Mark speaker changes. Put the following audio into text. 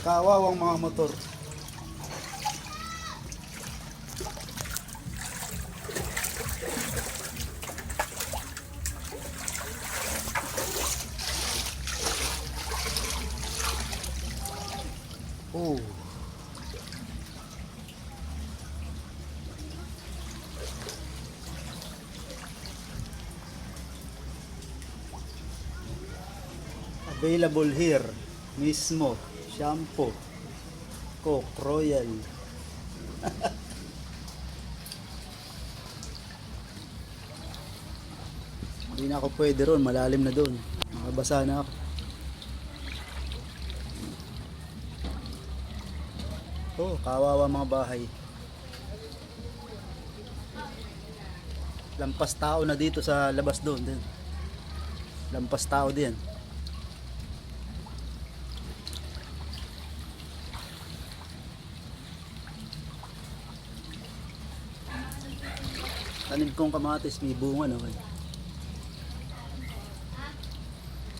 Speaker 1: Kawawang mga motor. Oh. Available here mismo shampoo Coke Royal Hindi na ako pwede ron, malalim na doon. Nakabasa na ako. Oh, kawawa mga bahay. Lampas tao na dito sa labas doon din. Lampas tao din. Tanim kong kamatis, may bunga naman.